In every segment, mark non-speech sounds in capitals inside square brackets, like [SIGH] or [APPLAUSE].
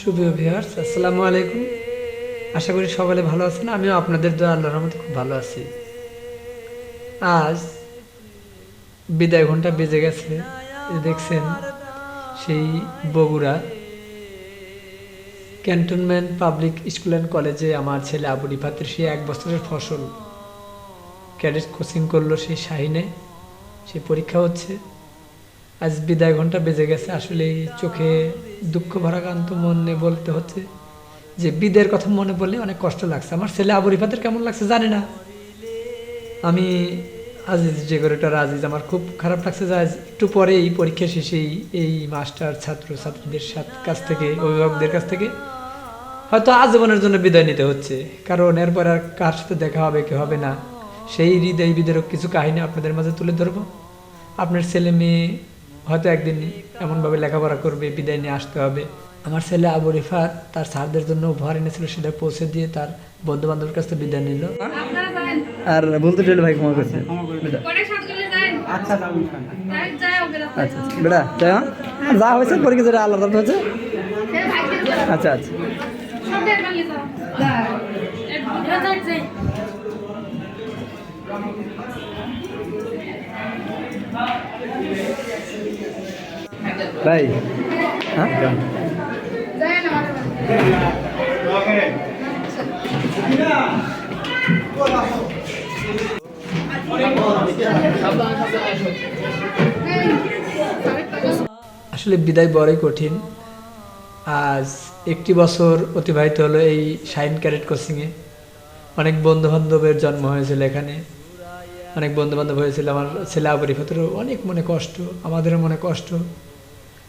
শুভ viewers আসসালামু আলাইকুম। আশা করি সকলে ভালো আছেন, আমিও আপনাদের দোয়া, আল্লাহর রহমতে খুব ভালো আছি। আজ বিদায় ঘণ্টা বেজে গেছে দেখছেন সেই Bogura cantonment public school and কলেজে আমার ছেলে আবু রিফাতের সেই এক বছরের ফসল। ক্যাডেট কোচিং করল সেই শাহিনে সেই পরীক্ষা হচ্ছে। আজ বিদায় ঘণ্টা বেজে গেছে, আসলে চোখে দুঃখ ভরাকান্ত মনে বলতে হচ্ছে যে বিদের কথা মনে পড়লে অনেক কষ্ট লাগছে। আমার ছেলে আবু রিফাতের কেমন লাগছে জানি না। আমি আজিজ ডেকোরেটর আজিজ, আমার খুব খারাপ লাগছে যে একটু পরেই পরীক্ষা শেষেই এই মাস্টার ছাত্র, ছাত্রীদের কাছ থেকে, অভিভাবকদের কাছ থেকে হয়তো আজীবনের জন্য বিদায় নিতে হচ্ছে। কারণ এরপর আর কার সাথে দেখা হবে, কি হবে না, সেই হৃদয় বিদারক কিছু কাহিনী আপনাদের মাঝে তুলে ধরবো। আপনার ছেলে মেয়ে হয়তো একদিন এমনভাবে লেখাপড়া করবে বিদায় নিয়ে আসতে হবে। আমার ছেলে আবু রিফাত তার স্যারদের জন্য উপহার এনেছিল সেটা পৌঁছে দিয়ে তার বন্ধু বান্ধবের কাছ থেকে বিদায় নিল। আর বলতে চাইলে ভাই ক্ষমা করছে আচ্ছা আচ্ছা বেটা তাই যা হয়েছে পরীক্ষা যেটা আল্লাহ হয়েছে। আচ্ছা আচ্ছা। ভাই হ্যাঁ? আসলে বিদায় বড়ই কঠিন। আজ একটি বছর অতিবাহিত হলো এই শাইন ক্যারেট কোচিংয়ে। অনেক বন্ধু বান্ধবের জন্ম হয়েছিল এখানে। অনেক বন্ধু বান্ধব হয়েছিল আমার ছেলে আবরি ফতরেও অনেক মনে কষ্ট, আমাদেরও মনে কষ্ট।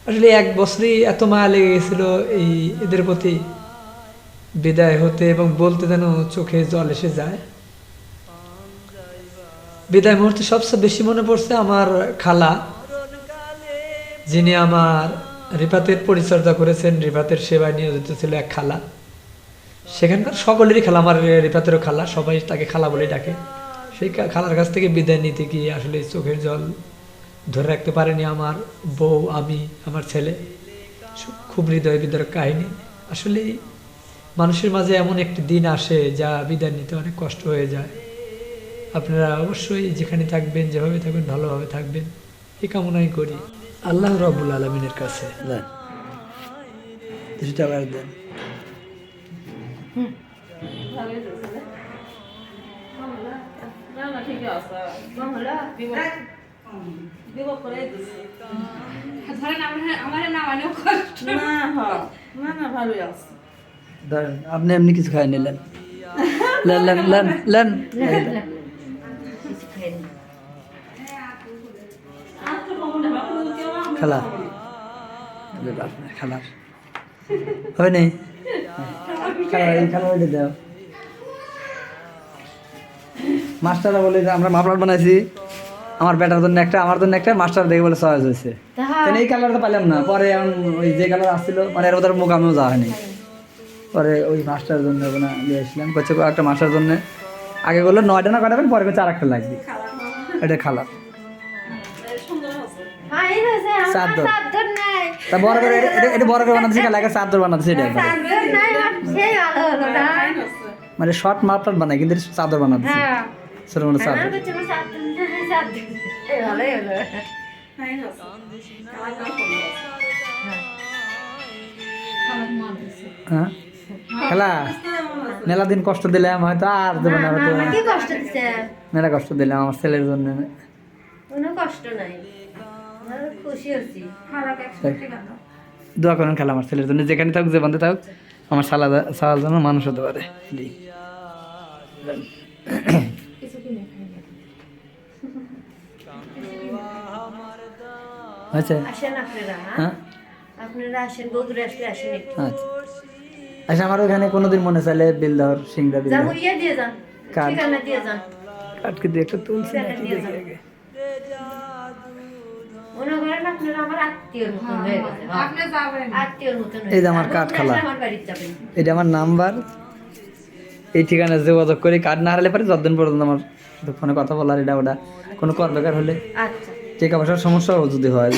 আসলে এক বছরই এত মায়া লেগে গেছিল এই এদের প্রতি বিদায় হতে এবং বলতে যেন চোখে জল এসে যায়। বিদায় মুহূর্তে সবচেয়ে বেশি মনে পড়ছে আমার খালা, যিনি আমার রিপাতের পরিচর্যা করেছেন, রিফাতের সেবায় নিয়োজিত ছিল এক খালা। সেখানকার সকলেরই খালা, আমার রিপাতেরও খালা, সবাই তাকে খালা বলে ডাকে। সেই খালার কাছ থেকে বিদায় নিতে গিয়ে আসলে চোখের জল ধরে রাখতে পারেনি আমার বউ আমি আমার ছেলে। খুব হৃদয় বিদারক কাহিনী। আসলে মানুষের মাঝে এমন একটি দিন আসে যা বিদায় নিতে অনেক কষ্ট হয়ে যায়। আপনারা অবশ্যই যেখানে থাকবেন যেভাবে থাকবেন ভালোভাবে থাকবেন এই কামনাই করি। আল্লাহ রবুল আলমিনের কাছে। দেন। টাকা দেন না না ঠিক আছে। দিব দিব করে দিছি। ধরেন আমার আমার নামানো কষ্ট। না হ। না না ভালোই আছে। ধরেন আপনি এমনি কিছু খাই নিলেন। [LAUGHS] Lane lane lane lane. খেলা। খেলার। হয় নাই? খেলা। খেলা দাও মাস্টাররা বলে যে আমরা মাফলার বানাইছি। আমার বেটার জন্য একটা আমার জন্য একটা। মাস্টার দেখে বলে সহজ হয়েছে। তাহলে এই কালারটা পাইলাম না। পরে ওই যে কালার আসছিল মানে এর ওদের মুখ আমিও যাওয়া হয়নি। পরে ওই মাস্টার জন্য ওখানে নিয়ে আসলাম। করছে একটা মাস্টার জন্য। আগে বলল নয়টা না কাটাবেন পরে আর একটা লাগবে। এটা খালা চাদর তা বড় করে এটা- বড় করে বানাচ্ছি লাগে চাদর বানাচ্ছি এটা মানে শর্ট মাপটার বানাই কিন্তু চাদর বানাচ্ছি সুন্দর আছে হ্যাঁ খেলা মেলা দিন কষ্ট দিলাম হয়তো আর দেবো না মেলা কষ্ট দিলাম আমার ছেলের জন্য কষ্ট নাই আমার খুশি হচ্ছি খারাপ একসাথে গেল দোয়া করেন খেলা আমার ছেলের জন্য যেখানে থাকুক যে বান্ধে থাকুক আমার সালা সালার জন্য মানুষ হতে পারে আচ্ছা। আসেন আপনারা। হ্যাঁ? আপনারা আসেন বগুড়া আসলে আসেন একটু। আচ্ছা। আচ্ছা আমার ওখানে কোনোদিন মনে চাইলে বিল দেওয়ার সিংড়া বিল যাব ইয়ে দিয়ে যান? ঠিকানা দিয়ে যান। কাটকে দিয়ে একটা তুলছি দেখি আগে। হয়ে গেছে। আপনি যাবেন। আত্মীয়র মতন এই যে আমার কাঠ খালা। আমার বাড়িতে যাবেন। এটা আমার নাম্বার। এই ঠিকানা যোগাযোগ করি কার্ড না হারালে পারে যতদিন পর্যন্ত আমার ফোনে কথা বলার এটা ওটা কোনো কর বেকার হলে। আচ্ছা। টাকা পয়সার সমস্যাও যদি হয়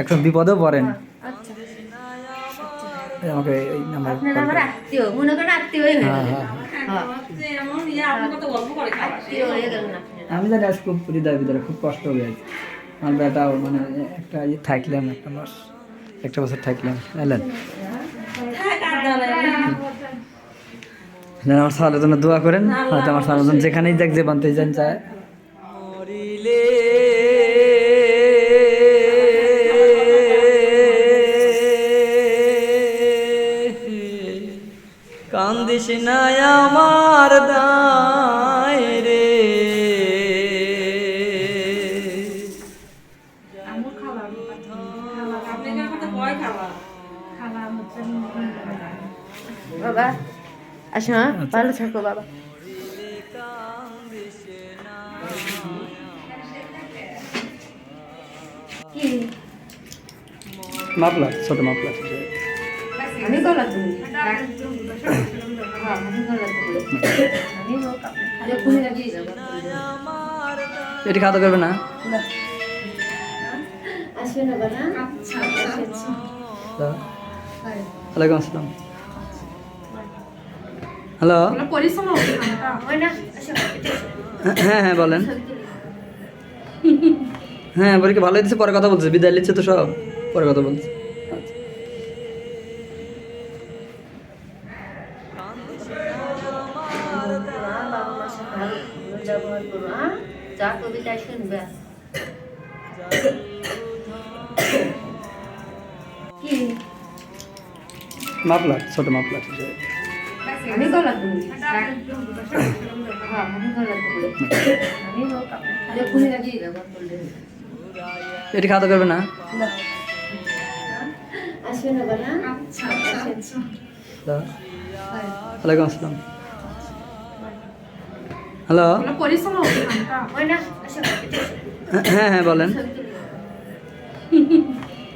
এখন বিপদেও পড়েন। আচ্ছা। আমাকে এই নাম্বার মনে করেন হ্যাঁ হ্যাঁ আত্মীয় হয়ে গেলেন আমি জানি আজ খুব হৃদয় ভিতরে খুব কষ্ট হবে আজ আমার বেটাও মানে একটা ইয়ে থাকলাম একটা মাস একটা বছর থাকলাম। এলেন? যেন আমার সালের জন্য দোয়া করেন। হয়তো আমার সালের জন্য যেখানেই যাক যে বানতে যান চায় কান্দিস না আমার দায় রে বাবা। আসো হ্যাঁ ভালো থাকো বাবা মাপলা ছোট মাপলা আমি গলা তুমি এটি খাওয়া করবে না আসবে না বাবা আচ্ছা ওয়ালাইকুম আসসালাম হ্যালো? হয় হ্যাঁ হ্যাঁ বলেন। হ্যাঁ কি ভালো হয়েছে পরে কথা বলছে বিদায় নিচ্ছে তো সব পরে কথা বলছে যা কবিতা শুনবে ছোট। মাপলা আমি হ্যাঁ আমি আমি এটি খাওয়া করবে না? আসবে না বাবা আচ্ছা আচ্ছা ওয়ালাইকুম আসসালাম। হ্যালো? হয় হ্যাঁ হ্যাঁ বলেন।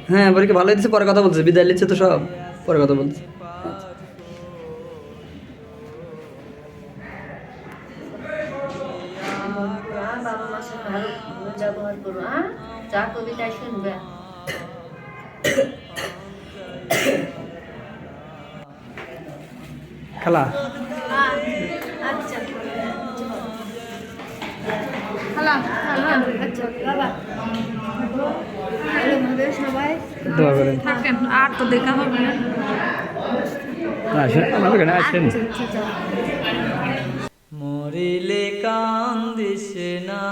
হ্যাঁ বলি কি ভালো হয়েছে পরে কথা বলছে বিদায় নিচ্ছে তো সব পরে কথা বলছে খালা? আচ্ছা আচ্ছা বাবা। ভালো ভাবে সবাই। দোয়া করেন। আর তো দেখা হবে না। আসেন আমার এখানে আসেন। আচ্ছা। মরিলে কান্দিস না।